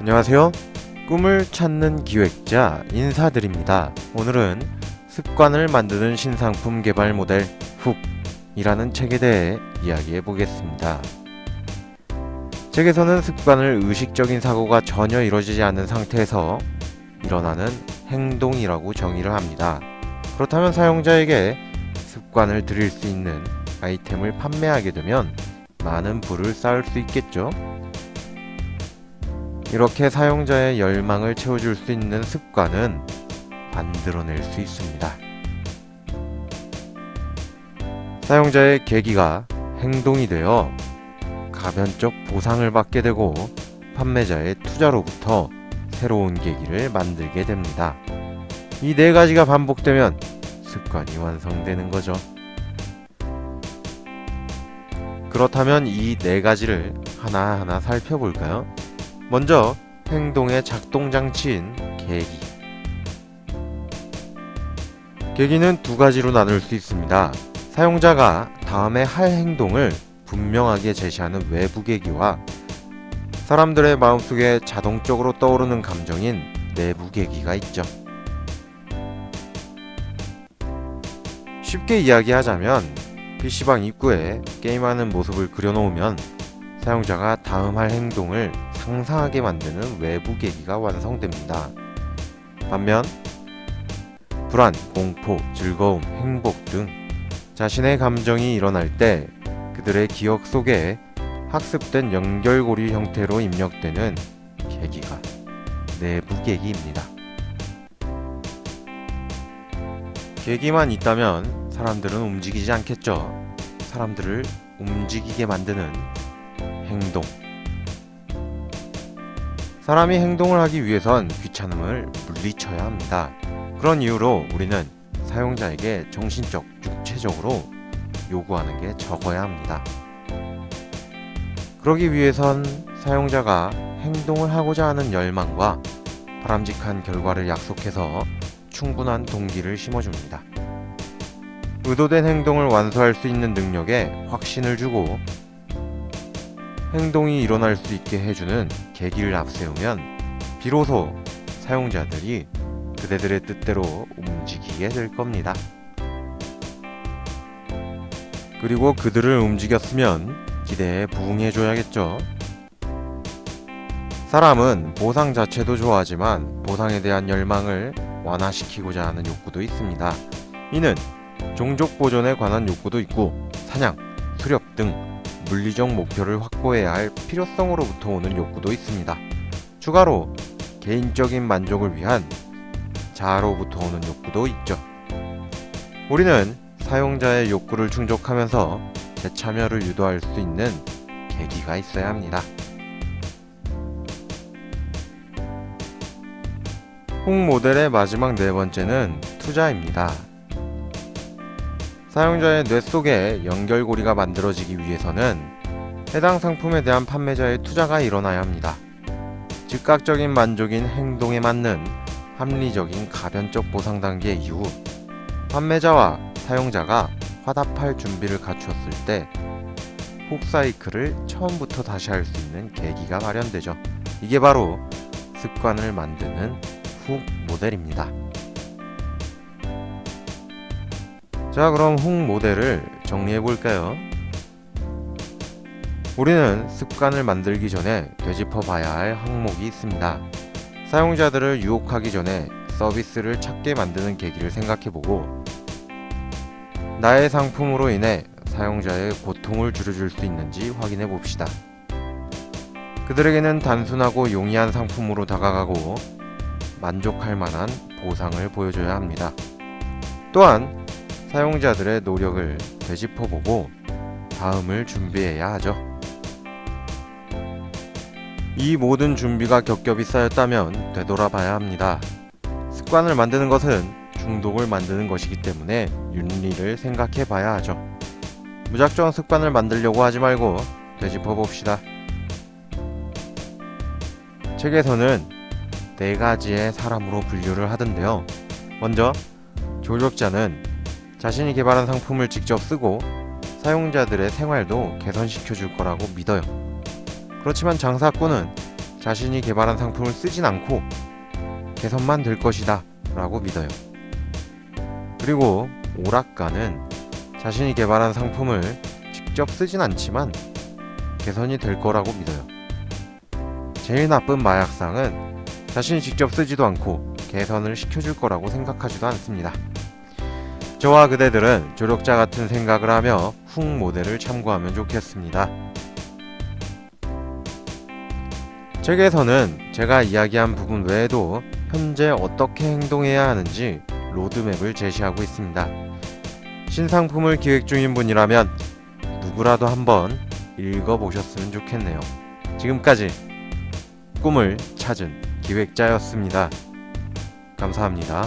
안녕하세요. 꿈을 찾는 기획자 인사드립니다. 오늘은 습관을 만드는 신상품 개발 모델 훅이라는 책에 대해 이야기해 보겠습니다. 책에서는 습관을 의식적인 사고가 전혀 이루어지지 않는 상태에서 일어나는 행동이라고 정의를 합니다. 그렇다면 사용자에게 습관을 들일 수 있는 아이템을 판매하게 되면 많은 부를 쌓을 수 있겠죠? 이렇게 사용자의 열망을 채워줄 수 있는 습관은 만들어낼 수 있습니다. 사용자의 계기가 행동이 되어 가변적 보상을 받게 되고 판매자의 투자로부터 새로운 계기를 만들게 됩니다. 이 네 가지가 반복되면 습관이 완성되는 거죠. 그렇다면 이 네 가지를 하나하나 살펴볼까요? 먼저 행동의 작동 장치인 계기. 계기는 두 가지로 나눌 수 있습니다. 사용자가 다음에 할 행동을 분명하게 제시하는 외부 계기와 사람들의 마음속에 자동적으로 떠오르는 감정인 내부 계기가 있죠. 쉽게 이야기하자면 PC방 입구에 게임하는 모습을 그려놓으면 사용자가 다음 할 행동을 상상하게 만드는 외부 계기가 완성됩니다. 반면 불안, 공포, 즐거움, 행복 등 자신의 감정이 일어날 때 그들의 기억 속에 학습된 연결고리 형태로 입력되는 계기가 내부 계기입니다. 계기만 있다면 사람들은 움직이지 않겠죠. 사람들을 움직이게 만드는 행동. 사람이 행동을 하기 위해선 귀찮음을 물리쳐야 합니다. 그런 이유로 우리는 사용자에게 정신적, 육체적으로 요구하는 게 적어야 합니다. 그러기 위해선 사용자가 행동을 하고자 하는 열망과 바람직한 결과를 약속해서 충분한 동기를 심어줍니다. 의도된 행동을 완수할 수 있는 능력에 확신을 주고 행동이 일어날 수 있게 해주는 계기를 앞세우면 비로소 사용자들이 그대들의 뜻대로 움직이게 될 겁니다. 그리고 그들을 움직였으면 기대에 부응해줘야겠죠. 사람은 보상 자체도 좋아하지만 보상에 대한 열망을 완화시키고자 하는 욕구도 있습니다. 이는 종족 보존에 관한 욕구도 있고 사냥, 수렵 등 물리적 목표를 확보해야 할 필요성으로부터 오는 욕구도 있습니다. 추가로 개인적인 만족을 위한 자아로부터 오는 욕구도 있죠. 우리는 사용자의 욕구를 충족하면서 재참여를 유도할 수 있는 계기가 있어야 합니다. 홍 모델의 마지막 네 번째는 투자입니다. 사용자의 뇌 속에 연결고리가 만들어지기 위해서는 해당 상품에 대한 판매자의 투자가 일어나야 합니다. 즉각적인 만족인 행동에 맞는 합리적인 가변적 보상 단계 이후 판매자와 사용자가 화답할 준비를 갖추었을 때훅 사이클을 처음부터 다시 할 수 있는 계기가 마련되죠. 이게 바로 습관을 만드는 훅 모델입니다. 자, 그럼 훅 모델을 정리해 볼까요? 우리는 습관을 만들기 전에 되짚어 봐야 할 항목이 있습니다. 사용자들을 유혹하기 전에 서비스를 찾게 만드는 계기를 생각해 보고 나의 상품으로 인해 사용자의 고통을 줄여줄 수 있는지 확인해 봅시다. 그들에게는 단순하고 용이한 상품으로 다가가고 만족할 만한 보상을 보여줘야 합니다. 또한 사용자들의 노력을 되짚어 보고 다음을 준비해야 하죠. 이 모든 준비가 겹겹이 쌓였다면 되돌아봐야 합니다. 습관을 만드는 것은 중독을 만드는 것이기 때문에 윤리를 생각해 봐야 하죠. 무작정 습관을 만들려고 하지 말고 되짚어 봅시다. 책에서는 네 가지의 사람으로 분류를 하던데요. 먼저, 조력자는 자신이 개발한 상품을 직접 쓰고 사용자들의 생활도 개선시켜 줄 거라고 믿어요. 그렇지만 장사꾼은 자신이 개발한 상품을 쓰진 않고 개선만 될 것이다 라고 믿어요. 그리고 오락가는 자신이 개발한 상품을 직접 쓰진 않지만 개선이 될 거라고 믿어요. 제일 나쁜 마약상은 자신이 직접 쓰지도 않고 개선을 시켜줄 거라고 생각하지도 않습니다. 저와 그대들은 조력자 같은 생각을 하며 훅 모델을 참고하면 좋겠습니다. 책에서는 제가 이야기한 부분 외에도 현재 어떻게 행동해야 하는지 로드맵을 제시하고 있습니다. 신상품을 기획 중인 분이라면 누구라도 한번 읽어보셨으면 좋겠네요. 지금까지 꿈을 찾은 기획자였습니다. 감사합니다.